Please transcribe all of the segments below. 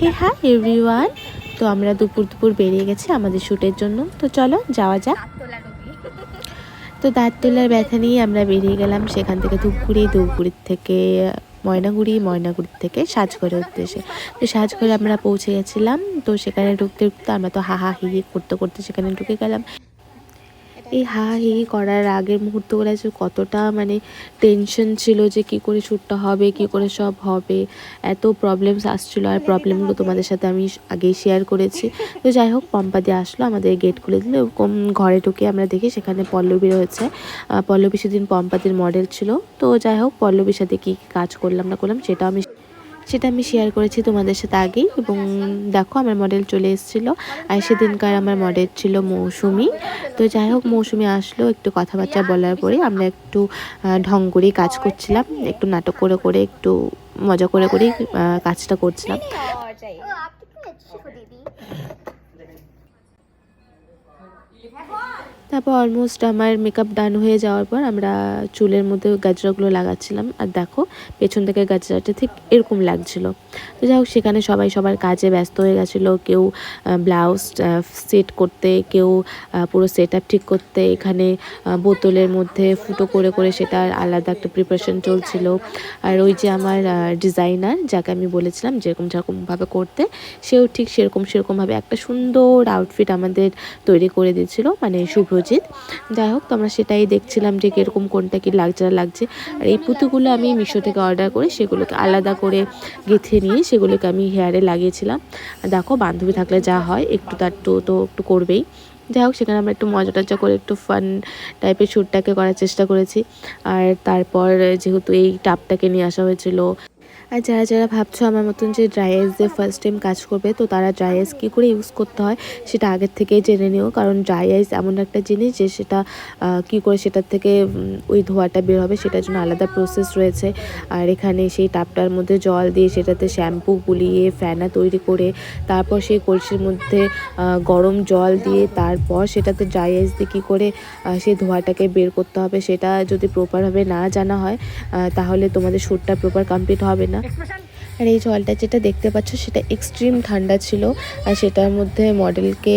হে হ্যাঁ এভরিওয়ান। তো আমরা দুপুর দুপুর বেরিয়ে গেছি আমাদের শ্যুটের জন্য। তো চলো যাওয়া যাক। তো দাঁত তোলার ব্যথা নিয়ে আমরা বেরিয়ে গেলাম সেখান থেকে ধূপগুড়ি, ধূপগুড়ির থেকে ময়নাগুড়ি, ময়নাগুড়ির থেকে সাজঘরের উদ্দেশ্যে। তো সাজঘরে আমরা পৌঁছে গেছিলাম। তো সেখানে ঢুকতে ঢুকতে আমরা তো হাহা হি করতে করতে সেখানে ঢুকে গেলাম। এই হা হা করার আগের মুহূর্তগুলো যে কতটা মানে টেনশন ছিল যে কি করে শ্যুটটা হবে, কি করে সব হবে, এত প্রবলেমস আসছিল আর প্রবলেমগুলো তোমাদের সাথে আমি আগেই শেয়ার করেছি। তো যাই হোক, পম্পা দিয়ে আসলো আমাদের গেট খুলে দিল ঘরে ঢুকে আমরা দেখি সেখানে পল্লবী রয়েছে। পল্লবী সেদিন পম্পাদের মডেল ছিল। তো যাই হোক, পল্লবীর সাথে কী কী কাজ করলাম না করলাম সেটা আমি সেটা আমি শেয়ার করেছি তোমাদের সাথে আগেই এবং দেখো আমার মডেল চলে এসেছিল আর সেদিনকার আমার মডেল ছিল মৌসুমি। তো যাই হোক মৌসুমি আসলো একটু কথাবার্তা বলার পরে আমরা একটু ঢং করেই কাজ করছিলাম একটু নাটক করে করে একটু মজা করে করেই কাজটা করছিলাম। তারপর অলমোস্ট আমার মেকআপ ডান হয়ে যাওয়ার পর আমরা চুলের মধ্যে গাজরাগুলো লাগাচ্ছিলাম। আর দেখো, পেছন থেকে গাজরাটা ঠিক এরকম লাগছিল। তো যাই সেখানে সবাই সবার কাজে ব্যস্ত হয়ে গেছিল। কেউ ব্লাউজ সেট করতে, কেউ পুরো সেট আপ ঠিক করতে, এখানে বোতলের মধ্যে ফুটো করে করে সেটার আলাদা একটা প্রিপারেশন চলছিল। আর ওই যে আমার ডিজাইনার যাকে আমি বলেছিলাম যেরকম যেরকমভাবে করতে, সেও ঠিক সেরকম সেরকমভাবে একটা সুন্দর আউটফিট আমাদের তৈরি করে দিয়েছিল। মানে শুভ্র শুভ্রজিৎ যাই হোক, তো আমরা সেটাই দেখছিলাম যে কীরকম কোনটা কি লাগছে না লাগছে। আর এই পুঁতুগুলো আমি মিশো থেকে অর্ডার করে সেগুলোকে আলাদা করে গেঁথে নিয়ে সেগুলোকে আমি হেয়ারে লাগিয়েছিলাম। দেখো, বান্ধবী থাকলে যা হয়, একটু তার তো তো একটু করবেই। যাই হোক, সেখানে আমরা একটু মজা টজা করে একটু ফান টাইপের শ্যুটটাকে করার চেষ্টা করেছি। আর তারপর যেহেতু এই টাপটাকে নিয়ে আসা হয়েছিল আর যারা যারা ভাবছ আমার মতন যে ড্রাই আইস দিয়ে ফার্স্ট টাইম কাজ করবে, তো তারা ড্রাই আইস কী করে ইউজ করতে হয় সেটা আগের থেকেই জেনে নিও। কারণ ড্রাই আইস এমন একটা জিনিস যে সেটা কী করে সেটার থেকে ওই ধোঁয়াটা বের হবে সেটার জন্য আলাদা প্রসেস রয়েছে। আর এখানে সেই টাপটার মধ্যে জল দিয়ে সেটাতে শ্যাম্পু গুলিয়ে ফ্যানা তৈরি করে, তারপর সেই কলসির মধ্যে গরম জল দিয়ে তারপর সেটাতে ড্রাই আইস দিয়ে কী করে সেই ধোঁয়াটাকে বের করতে হবে সেটা যদি প্রপারভাবে না জানা হয় তাহলে তোমাদের শ্যুটটা প্রপার কমপ্লিট হবে না। আর এই জলটা যেটা দেখতে পাচ্ছ সেটা এক্সট্রিম ঠান্ডা ছিল। আর সেটার মধ্যে মডেলকে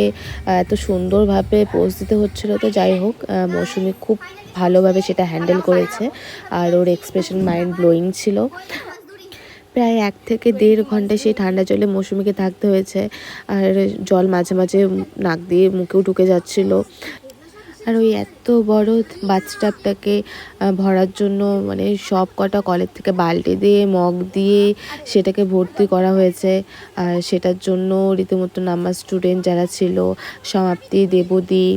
এত সুন্দরভাবে পোজ দিতে হচ্ছিল। তো যাই হোক মৌসুমি খুব ভালোভাবে সেটা হ্যান্ডেল করেছে। আর ওর এক্সপ্রেশন মাইন্ড ব্লোয়িং ছিল। প্রায় এক থেকে দেড় ঘণ্টা সেই ঠান্ডা জলে মৌসুমিকে থাকতে হয়েছে। আর জল মাঝে মাঝে নাক দিয়ে মুখেও ঢুকে যাচ্ছিল। আর ওই এত বড় বাথটাবটাকে ভরার জন্য মানে সব কটা কলের থেকে বালতি দিয়ে, মগ দিয়ে সেটাকে ভর্তি করা হয়েছে। আর সেটার জন্য রীতিমতো আমার স্টুডেন্ট যারা ছিল, সমাপ্তি, দেবদী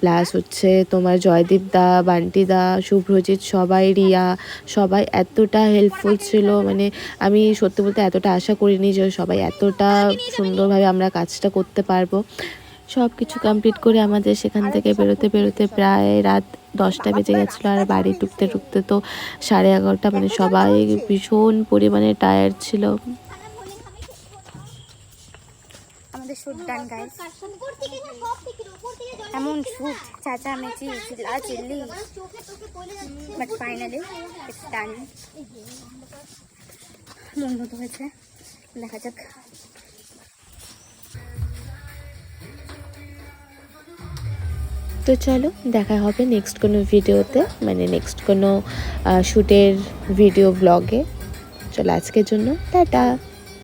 প্লাস হচ্ছে তোমার জয়দীপ দা, বান্টি দা, শুভ্রজিৎ, সবাই, রিয়া, সবাই এতটা হেল্পফুল ছিল। মানে আমি সত্যি বলতে এতটা আশা করিনি যে সবাই এতটা সুন্দরভাবে আমরা কাজটা করতে পারব। সব কিছু কমপ্লিট করে আমাদের সেখান থেকে বেরোতে বেরোতে প্রায় রাত দশটা বেজে গেছিল আর বাড়ি ঢুকতে টুকতে তো সাড়ে এগারোটা মানে সবাই ভীষণ পরিমাণে টায়ার্ড ছিল। এমন চিল্লা। চিল্লি বাট ফাইনালি মন মতো হয়েছে। দেখা যাক। তো চলো, দেখা হবে নেক্সট কোনো ভিডিওতে মানে নেক্সট কোনো শ্যুটের ভিডিও ব্লগে চলো, আজকের জন্য, টাটা।